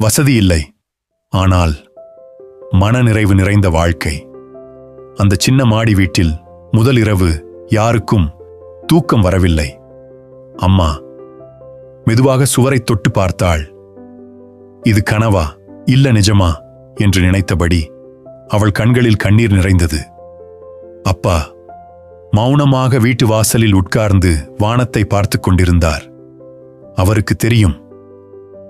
வசதி இல்லை. ஆனால் மனநிறைவு நிறைந்த வாழ்க்கை. அந்த சின்ன மாடி வீட்டில் முதல் இரவு யாருக்கும் தூக்கம் வரவில்லை. அம்மா மெதுவாக சுவரை தொட்டு பார்த்தாள். இது கனவா? இல்ல நிஜமா? என்று நினைத்தபடி அவள் கண்களில் கண்ணீர் நிறைந்தது. அப்பா மௌனமாக வீட்டு வாசலில் உட்கார்ந்து வானத்தை பார்த்து கொண்டிருந்தார். அவருக்கு தெரியும்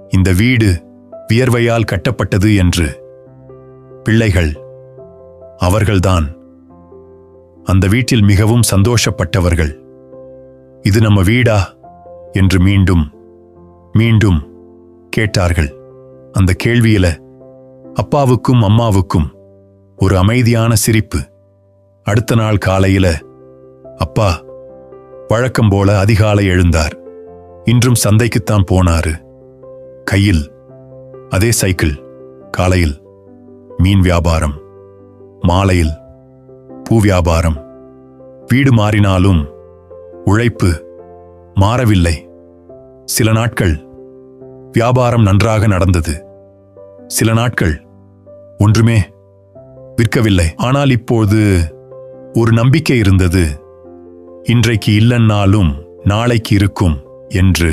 இந்த வீடு வியர்வையால் கட்டப்பட்டது என்று. பிள்ளைகள் அவர்கள்தான். அந்த வீட்டில் மிகவும் சந்தோஷப்பட்டவர்கள். இது நம்ம வீடா? என்று மீண்டும் மீண்டும் கேட்டார்கள். அந்த கேள்வியில அப்பாவுக்கும் அம்மாவுக்கும் ஒரு அமைதியான சிரிப்பு. அடுத்த நாள் காலையில அப்பா வழக்கம் போல அதிகாலை எழுந்தார். இன்றும் சந்தைக்குத்தான் போனாரு. கையில் அதே சைக்கிள் காலையில் மீன் வியாபாரம் மாலையில் பூ வியாபாரம். வீடு மாறினாலும் உழைப்பு மாறவில்லை. சில நாட்கள் வியாபாரம் நன்றாக நடந்தது. சில நாட்கள் ஒன்றுமே விற்கவில்லை. ஆனால் இப்போது ஒரு நம்பிக்கை இருந்தது. இன்றைக்கு இல்லைன்னாலும் நாளைக்கு இருக்கும் என்று.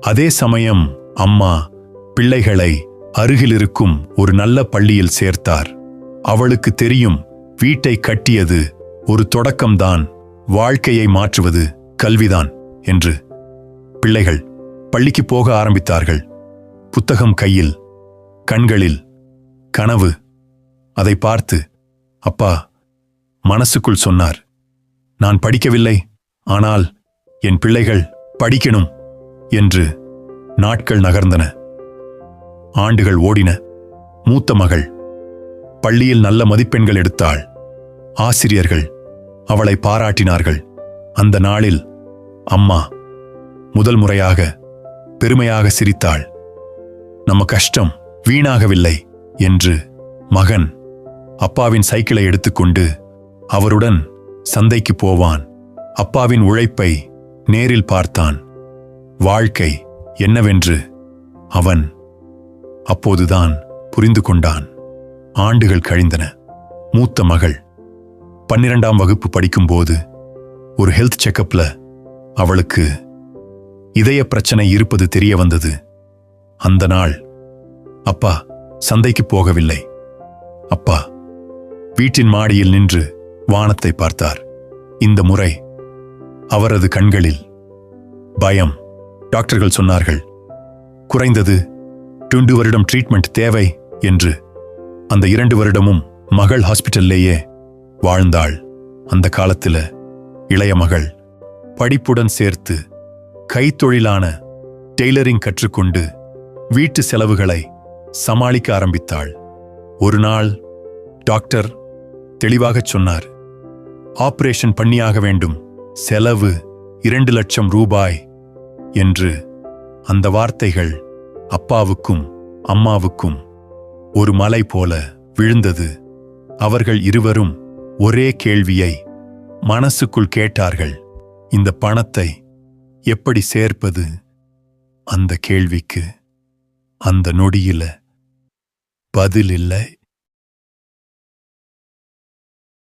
அதே சமயம் அம்மா பிள்ளைகளை அருகிலிருக்கும் ஒரு நல்ல பள்ளியில் சேர்த்தார். அவளுக்கு தெரியும் வீட்டை கட்டியது ஒரு தொடக்கம்தான் வாழ்க்கையை மாற்றுவது கல்விதான் என்று. பிள்ளைகள் பள்ளிக்கு போக ஆரம்பித்தார்கள். புத்தகம் கையில் கண்களில் கனவு. அதை பார்த்து அப்பா மனசுக்குள் சொன்னார் நான் படிக்கவில்லை ஆனால் என் பிள்ளைகள் படிக்கணும் என்று நாட்கள் நகர்ந்தன. ஆண்டுகள் ஓடின. மூத்த மகள். பள்ளியில் நல்ல மதிப்பெண்கள் எடுத்தாள். ஆசிரியர்கள் அவளை பாராட்டினார்கள். அந்த நாளில் அம்மா முதல் முறையாக பெருமையாக சிரித்தாள். நம்ம கஷ்டம் வீணாகவில்லை என்று மகன் அப்பாவின் சைக்கிளை எடுத்துக்கொண்டு அவருடன் சந்தைக்கு போவான். அப்பாவின் உழைப்பை நேரில் பார்த்தான். வாழ்க்கை என்னவென்று அவன் அப்போதுதான் புரிந்து கொண்டான். ஆண்டுகள் கழிந்தன. மூத்த மகள் பன்னிரண்டாம் வகுப்பு படிக்கும்போது ஒரு ஹெல்த் செக்கப்ல அவளுக்கு இதய பிரச்சனை இருப்பது தெரிய வந்தது. அந்த நாள் அப்பா சந்தைக்கு போகவில்லை. அப்பா வீட்டின் மாடியில் நின்று வானத்தை பார்த்தார். இந்த முறை அவரது கண்களில் பயம். டாக்டர்கள் சொன்னார்கள் குறைந்தது இரண்டு வருடம் ட்ரீட்மெண்ட் தேவை என்று அந்த இரண்டு வருடமும் மகள் ஹாஸ்பிட்டல்லேயே வாழ்ந்தாள். அந்த காலத்தில் இளைய மகள் படிப்புடன் சேர்த்து கைத்தொழிலான டெய்லரிங் கற்றுக்கொண்டு வீட்டு செலவுகளை சமாளிக்க ஆரம்பித்தாள். ஒரு நாள் டாக்டர் தெளிவாகச் சொன்னார் ஆபரேஷன் பண்ணியாக வேண்டும். செலவு இரண்டு லட்சம் ரூபாய் என்று அந்த வார்த்தைகள் அப்பாவுக்கும் அம்மாவுக்கும் ஒரு மலை போல விழுந்தது. அவர்கள் இருவரும் ஒரே கேள்வியை மனசுக்குள் கேட்டார்கள். இந்த பணத்தை எப்படி சேர்ப்பது? அந்த கேள்விக்கு அந்த நொடியில பதில் இல்லை.